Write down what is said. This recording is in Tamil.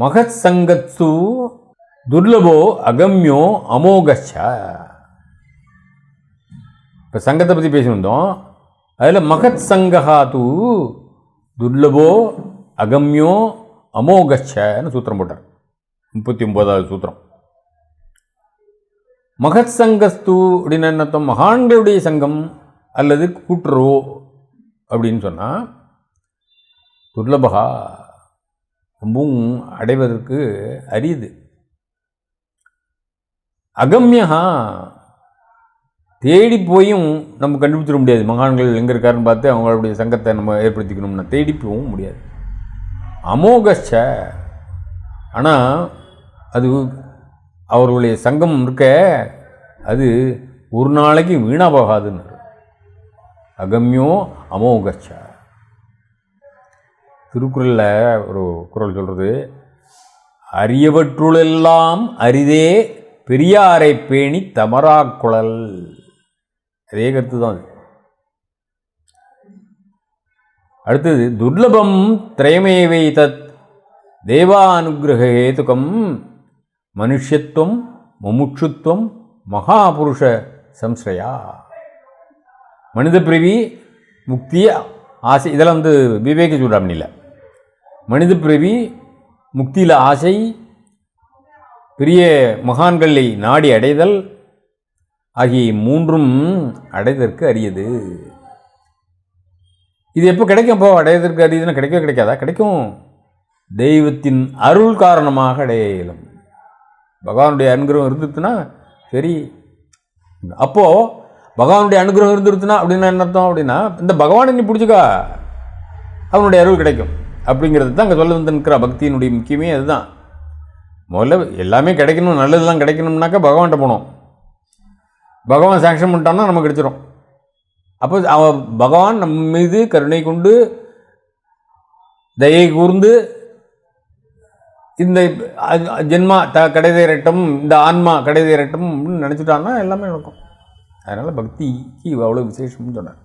மகத் சங்கத்து துர்லபோ அகம்யோ அமோகச்ச. இப்போ சங்கத்தை பற்றி பேசியிருந்தோம் அதில் மகத் சங்கஹா தூ துர்லபோ அகம்யோ அமோகச்சன்னு சூத்திரம் போட்டார். முப்பத்தி ஒம்போதாவது சூத்திரம். மகத் சங்கஸ்து அப்படின்னு என்னத்தம் மகான்களுடைய சங்கம் அல்லது கூட்டுறவோ அப்படின்னு சொன்னால் துர்லபகா ரொம்பவும் அடைவதற்கு அரியது அகம்யா தேடி போயும் நம்ம கண்டுபிடிச்சிட முடியாது. மகான்கள் எங்கே இருக்காருன்னு பார்த்து அவங்களுடைய சங்கத்தை நம்ம ஏற்படுத்திக்கணும்னா தேடி போகவும் முடியாது. அமோகச்ச ஆனால் அது அவர்களுடைய சங்கம் இருக்க அது ஒரு நாளைக்கு வீணா போகாதுன்னு அகம்யோ அமோகச்ச திருக்குறளில் ஒரு குரல் சொல்கிறது அரியவற்றுளெல்லாம் அரிதே பெரியாரை பேணி தமராக்குழல் அதே கருத்து தான் அடுத்தது துர்லபம் திரைமேவை தத் தேவானுகிரகேதுகம் மனுஷத்துவம் முமுட்சுத்துவம் மகாபுருஷ சம்ஸ்ரயா. மனித பிரிவி முக்தி ஆசை இதெல்லாம் வந்து விவேக சூடாமணியில் மனித பிறவி முக்தியில் ஆசை பெரிய மகான்களை நாடி அடைதல் ஆகிய மூன்றும் அடைதற்கு அரியது. இது எப்போ கிடைக்கும்? அப்போ அடையதற்கு அரியதுன்னா கிடைக்கவே கிடைக்காதா? கிடைக்கும். தெய்வத்தின் அருள் காரணமாக அடைய இயலும். பகவானுடைய அனுகிரகம் இருந்துச்சுன்னா சரி. அப்போது பகவானுடைய அனுகிரகம் இருந்துருச்சுன்னா அப்படின்னா என்ன அர்த்தம்? அப்படின்னா இந்த பகவானை நீ பிடிச்சிக்கா. அவனுடைய அருள் கிடைக்கும். அப்படிங்கிறது தான் அங்கே சொல்ல வந்து நிற்கிற பக்தியினுடைய முக்கியமே அதுதான். முதல்ல எல்லாமே கிடைக்கணும் நல்லதெல்லாம் கிடைக்கணும்னாக்கா பகவான்கிட்ட போனோம். பகவான் சாங்ஷன் பண்ணிட்டான்னா நமக்கு கிடைச்சிரும். அப்போ அவ பகவான் நம் மீது கருணை கொண்டு தயை கூர்ந்து இந்த ஜென்மா த கடைதேரட்டும் இந்த ஆன்மா கடைதேரட்டும் அப்படின்னு நினச்சிட்டான்னா எல்லாமே நடக்கும். அதனால் பக்திக்கு அவ்வளோ விசேஷம்னு சொன்னார்.